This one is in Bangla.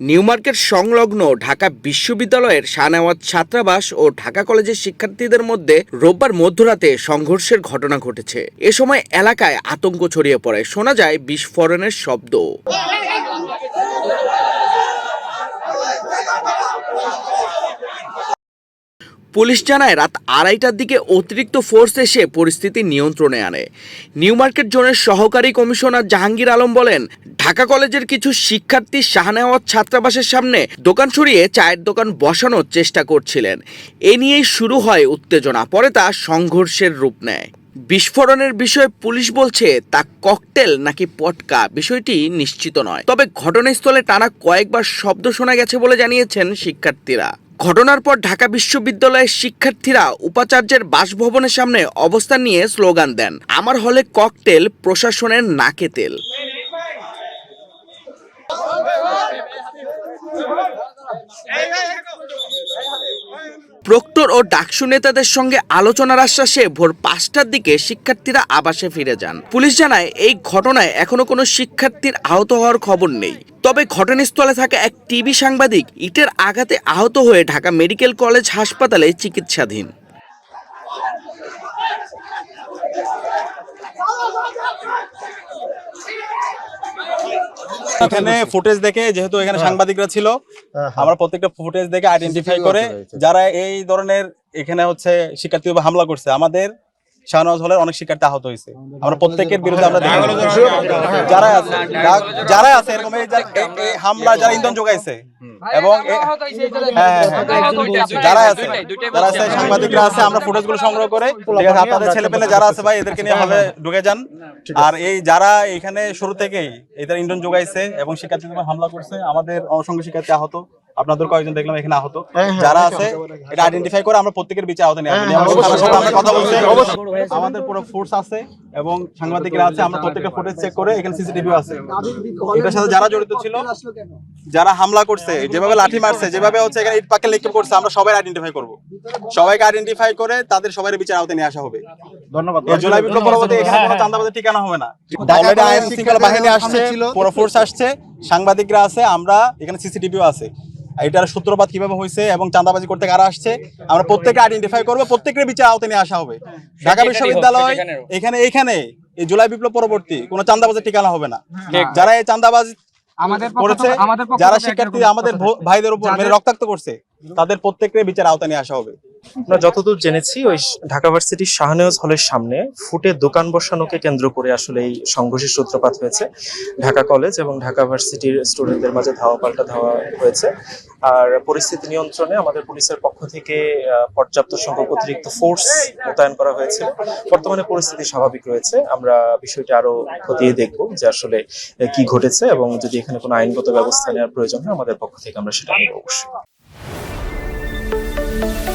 নিউ মার্কেট সংলগ্ন ঢাকা বিশ্ববিদ্যালয়ের সানাওয়াত ছাত্রাবাস ও ঢাকা কলেজের শিক্ষার্থীদের মধ্যে রোববার মধ্যরাতে সংঘর্ষের ঘটনা ঘটেছে। এ সময় এলাকায় আতঙ্ক ছড়িয়ে পড়ে। শোনা যায়, বিস্ফোরণের শব্দ। পুলিশ জানায় রাত আড়াইটার দিকে অতিরিক্ত ফোর্স এসে পরিস্থিতি নিয়ন্ত্রণে আনে। নিউ মার্কেট জোনের সহকারী কমিশনার জাহাঙ্গীর আলম বলেন, ঢাকা কলেজের কিছু শিক্ষার্থী শাহনেওয়াজ ছাত্রাবাসের সামনে দোকান সরিয়ে চায়ের দোকান বসানোর চেষ্টা করছিলেন। এ নিয়েই শুরু হয় উত্তেজনা, পরে তা সংঘর্ষের রূপ নেয়। বিস্ফোরণের বিষয়ে পুলিশ বলছে, তা ককটেল নাকি পটকা বিষয়টি নিশ্চিত নয়। তবে ঘটনাস্থলে টানা কয়েকবার শব্দ শোনা গেছে বলে জানিয়েছেন শিক্ষার্থীরা। ঘটনার পর ঢাকা বিশ্ববিদ্যালয়ের শিক্ষার্থীরা উপাচার্যের বাসভবনের সামনে অবস্থান নিয়ে স্লোগান দেন, আমার হলে ককটেল, প্রশাসনের নাকে তেল। প্রক্টর ও ডাকসু নেতাদের সঙ্গে আলোচনার আশ্বাসে ভোর পাঁচটার দিকে শিক্ষার্থীরা আবাসে ফিরে যান। পুলিশ জানায়, এই ঘটনায় এখনও কোনো শিক্ষার্থীর আহত হওয়ার খবর নেই। তবে ঘটনাস্থলে থাকা এক টিভি সাংবাদিক ইটের আঘাতে আহত হয়ে ঢাকা মেডিকেল কলেজ হাসপাতালে চিকিৎসাধীন। এখানে ফুটেজ দেখে যেহেতু এখানে সাংবাদিকরা ছিল আমরা প্রত্যেকটা ফুটেজ দেখে আইডেন্টিফাই করে যারা এই ধরনের এখানে হচ্ছে শিক্ষার্থী হামলা করছে আমাদের শাহনওয়াজ হলের অনেক শিক্ষার্থী আহত হয়েছে। আমরা প্রত্যেকের বিরুদ্ধে আমরা যারা আছে যারা আছে এরকম হামলা যারা ইন্ধন যোগাইছে এবং হ্যাঁ, হ্যাঁ, হ্যাঁ। যারা আছে যারা আছে সাংবাদিকরা আছে আমরা ফুটেজগুলো সংগ্রহ করে ঠিক আছে আপনাদের ছেলে পেলে যারা আছে ভাই এদেরকে নিয়ে হবে ঢুকে যান। আর এই যারা এখানে শুরু থেকেই এদের ইন্ধন যোগাইছে এবং শিক্ষার্থীদের হামলা করছে আমাদের অসংখ্য শিক্ষার্থী আহত। আপনাদের কয়েকজন দেখলাম এখানে আহত। যারা আছে এটা আইডেন্টিফাই করে আমরা প্রত্যেকের বিচার আহত নিয়ে কথা বলছি। আমাদের পুরো ফোর্স আছে এবং সাংবাদিকরা আছে আমরা প্রত্যেকটা ফুটেজ চেক করে এখানে সিসিটিভি আছে। এটার সাথে যারা জড়িত ছিল যারা হামলা করছে যেভাবে লাঠি মারছে যেভাবে হচ্ছে এখানে ইট পাকে নিক্ষেপ করছে আমরা সবাই আইডেন্টিফাই করব। সবাইকে আইডেন্টিফাই করে তাদের সবাই বিচার আওতায় নিয়ে আসা হবে। ধন্যবাদ। জুলাই বিপ্লব পরবর্তী এখানে কোনো চাঁদাবাদের ঠিকানা হবে না। অলরেডি আইন শৃঙ্খলা বাহিনী আসছে পুরো ফোর্স আসছে সাংবাদিকরা আছে আমরা এখানে সিসিটিভিও আছে। এটার সূত্রপাত কীভাবে হয়েছে এবং চাঁদাবাজি করতে কারা আসছে আমরা প্রত্যেকে আইডেন্টিফাই করব প্রত্যেকের বিচার আওতায় নিয়ে আসা হবে। ঢাকা বিশ্ববিদ্যালয় এখানে এখানে এই জুলাই বিপ্লব পরবর্তী কোনো চাঁদাবাজের ঠিকানা হবে না। যারা এই চাঁদাবাজি আমাদের যারা শিক্ষার্থী আমাদের ভাইদের উপর রক্তাক্ত করছে তাদের প্রত্যেকের বিচার আওতায় নিয়ে আসা হবে। আমরা যতদূর জেনেছি, ওই ঢাকা ভার্সিটির শাহনেওয়াজ হলের সামনে ফুটে দোকান বসানোকে কেন্দ্র করে আসলে এই সংঘর্ষের সূত্রপাত হয়েছে। ঢাকা কলেজ এবং ঢাকা ভার্সিটির স্টুডেন্টদের মাঝে ধাওয়া পাল্টা ধাওয়া হয়েছে। আর পরিস্থিতি নিয়ন্ত্রণে আমাদের পুলিশের পক্ষ থেকে পর্যাপ্ত সংখ্যক অতিরিক্ত ফোর্স মোতায়েন করা হয়েছে। বর্তমানে পরিস্থিতি স্বাভাবিক রয়েছে। আমরা বিষয়টা আরও খতিয়ে দেখব যে আসলে কি ঘটেছে এবং যদি এখানে কোনো আইনগত ব্যবস্থা নেওয়ার প্রয়োজন হয়, আমাদের পক্ষ থেকে আমরা সেটা নেব অবশ্যই। thank you